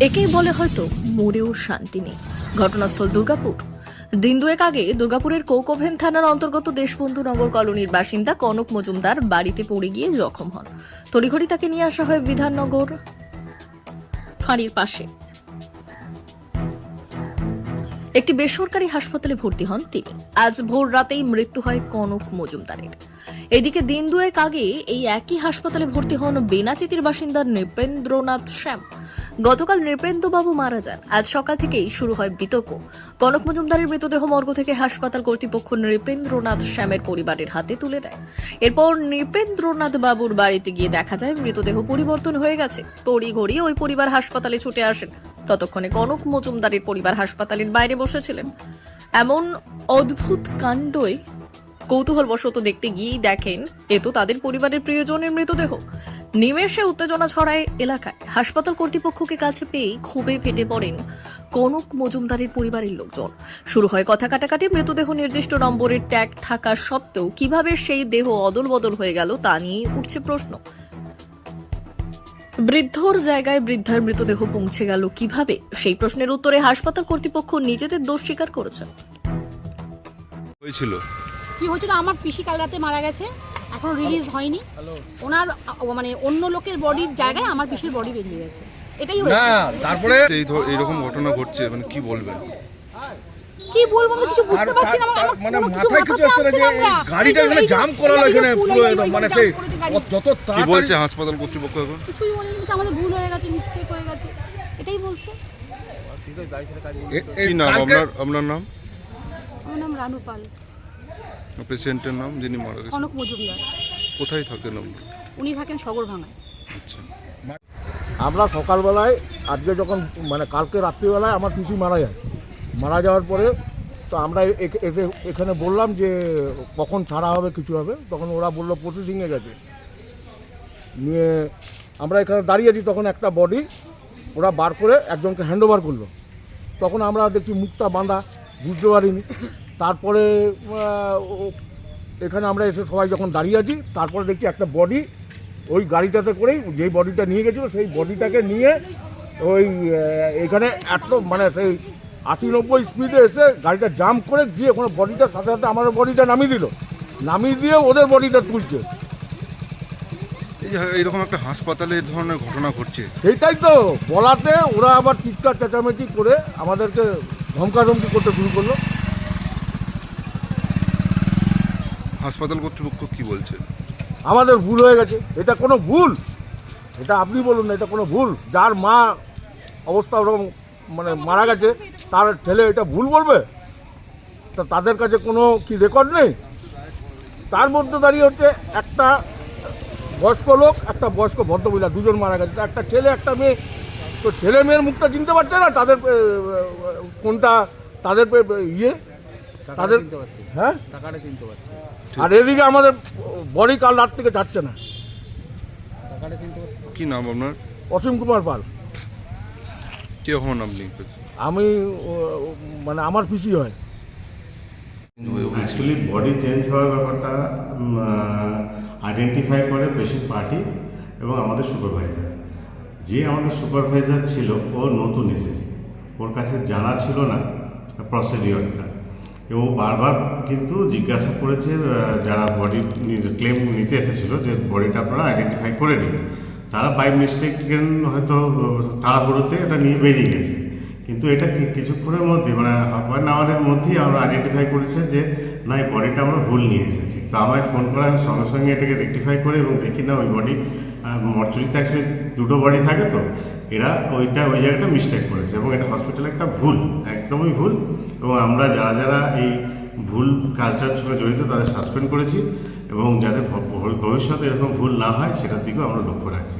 একেই বলে হয়তো মরেও শান্তি নেই। ঘটনাস্থল দুর্গাপুর। দিন দুয়েক আগে দুর্গাপুরের কৌকভেন থানার অন্তর্গত দেশবন্ধু নগর কলোনির বাসিন্দা কনক মজুমদার বাড়িতে পড়ে গিয়ে জখম হন। তড়িঘড়ি তাকে নিয়ে আসা হয় বিধাননগর ফাঁড়ির পাশে। একটি বেসরকারি হাসপাতালে ভর্তি হন তিনি। আজ ভোর রাতেই মৃত্যু হয় কনক মজুমদারের। এদিকে দিন দুয়েক আগে এই একই হাসপাতালে ভর্তি হন বেনাচিতির বাসিন্দা নৃপেন্দ্রনাথ শ্যাম। গতকাল নৃপেন্দ্রবাবু মারা যান। আজ সকাল থেকেই শুরু হয় বিতর্ক। কনক মজুমদারের মৃতদেহ মর্গ থেকে হাসপাতাল কর্তৃপক্ষ নৃপেন্দ্রনাথ শ্যামের পরিবারের হাতে তুলে দেয়। এরপর নৃপেন্দ্রনাথ বাবুর বাড়িতে গিয়ে দেখা যায়, মৃতদেহ পরিবর্তন হয়ে গেছে। তড়ি ঘড়ি ওই পরিবার হাসপাতালে ছুটে আসেন। ততক্ষণে কনক মজুমদারের পরিবার হাসপাতালের বাইরে বসেছিলেন। এমন অদ্ভুত কাণ্ডই কৌতূহলবশত দেখতে গিয়েই দেখেন, এ তো তাদের পরিবারের প্রিয়জনের মৃতদেহ। নিমেষে উত্তেজনা ছড়ায় এলাকায়। হাসপাতাল কর্তৃপক্ষকে কাছে পেয়েই ক্ষোভে ফেটে পড়েন কনক মজুমদারের পরিবারের লোকজন। শুরু হয় কথা কাটাকাটি মৃতদেহ নির্দিষ্ট নম্বরের ট্যাগ থাকা সত্ত্বেও কীভাবে সেই দেহ অদল বদল হয়ে গেল তা নিয়ে উঠছে প্রশ্ন। বৃদ্ধর জায়গায় বৃদ্ধার মৃতদেহ পৌঁছে গেল কীভাবে? সেই প্রশ্নের উত্তরে হাসপাতাল কর্তৃপক্ষ নিজেদের দোষ স্বীকার করেছে। হয়েছিল। কি হয়েছিল? আমার পিসি কাল রাতে মারা গেছে। এখনও রিলিজ হয়নি। ওনার মানে অন্য লোকের বডির জায়গায় আমার পিসির বডি বেরিয়ে গেছে। এটাই হয়েছে। না তারপরে এই ধর- এইরকম ঘটনা ঘটছে মানে কি বলবেন? কি বলব আমি কিছু বুঝতে পারছি না মানে মাথায় কিছু আসছে না যে না গাড়িটা এখানে জাম এই যে এখানে পুরো একদম মানে সেই। যত কি বলছে? হাসপাতাল কর্তৃপক্ষ এখন? কিছুই বলেনি কিছু আমাদের ভুল হয়ে গেছে মিস্টেক হয়ে গেছে। এটাই বলছে। কি নাম আপনার? আপনার নাম? আমার নাম রানু পাল। পেশেন্টের নাম যিনি মারা গেছেন? কনক মজুমদার। কোথায় থাকেন আপনি? উনি থাকেন সগরভাঙায় আচ্ছা। আমরা সকালবেলায় আজকে যখন মানে কালকে রাত্রিবেলায় আমার পিসি মারা যায়। মারা যাওয়ার পরে তো আমরা এ- এসে এখানে বললাম যে কখন ছাড়া হবে কিছু হবে। তখন ওরা বলল প্রসেসিংয়ে গেছে। নিয়ে আমরা এখানে দাঁড়িয়ে আছি তখন একটা বডি ওরা বার করে একজনকে হ্যান্ড ওভার করল। তখন আমরা দেখছি মুখটা বাঁধা বুঝতে পারিনি। তারপরে এখানে আমরা এসে সবাই যখন দাঁড়িয়ে আছি তারপরে দেখছি একটা বডি ওই গাড়িটাতে করেই যেই বডিটা নিয়ে গেছিল সেই বডিটাকে নিয়ে ওই এখানে এত মানে সেই আশি নব্বই স্পিডে এসে গাড়িটা জাম্প করে গিয়ে ওখানে বডিটার সাথে সাথে আমার বডিটা নামিয়ে দিল। নামিয়ে দিয়ে ওদের বডিটা তুলছে। এই যে এইরকম একটা হাসপাতালে এই ধরনের ঘটনা ঘটছে। সেইটাই তো বলাতে ওরা আবার চিৎকার চেঁচামেচি করে আমাদেরকে ধমকাধমকি করতে শুরু করল। হাসপাতাল কর্তৃপক্ষ কি বলছে? আমাদের ভুল হয়ে গেছে। এটা কোনো ভুল। এটা আপনি বলুন না, এটা কোনো ভুল। যার মা অবস্থা ওরকম মানে মারা গেছে, তার ছেলে এটা ভুল বলবে? তা তাদের কাছে কোনো কি রেকর্ড নেই? তার মধ্যে দাঁড়িয়ে হচ্ছে একটা বয়স্ক লোক, একটা বয়স্ক ভদ্রমহিলা, দুজন মারা গেছে। একটা ছেলে, একটা মেয়ে। তো ছেলে মেয়ের মুখটা চিনতে পারছে না তাদের কোনটা তাদের ইয়ে? তাদের হ্যাঁ? আর এদিকে আমাদের বডি কাল রাত থেকে ছাড়ছে না। কি নাম আপনার? অসীম কুমার পাল। কে হন আপনি? আমি মানে আমার পিসি হয়। অ্যাকচুয়ালি বডি চেঞ্জ হওয়ার ব্যাপারটা আইডেন্টিফাই করে পেশেন্ট পার্টি এবং আমাদের সুপারভাইজার যে আমাদের সুপারভাইজার ছিল ও নতুন এসেছে। ওর কাছে জানা ছিল না প্রসিডিওরটা এবং বারবার কিন্তু জিজ্ঞাসা করেছে যারা বডি ক্লেম নিতে এসেছিল যে বডিটা আপনারা আইডেন্টিফাই করে নিন। তারা বাই মিস্টেক হয়তো তাড়াহুড়োতে এটা নিয়ে বেরিয়ে গেছে। কিন্তু এটা কিছুক্ষণের মধ্যে মানে হাফ অ্যান আওয়ারের মধ্যেই আমরা আইডেন্টিফাই করেছে যে, না, এই বডিটা আমরা ভুল নিয়ে এসেছি। তো আমায় ফোন করে আমি সঙ্গে সঙ্গে এটাকে রেকটিফাই করে এবং দেখি, না, ওই বডি মর্চুরিতে অ্যাকচুয়ালি দুটো বডি থাকে তো, এরা ওইটা, ওই জায়গাটা মিস্টেক করেছে এবং এটা হসপিটালে একটা ভুল, একদমই ভুল এবং আমরা যারা যারা এই ভুল কাজটার সঙ্গে জড়িত তাদের সাসপেন্ড করেছি এবং যাতে ভবিষ্যতে এরকম ভুল না হয়, সেটার দিকেও আমরা লক্ষ্য রাখছি।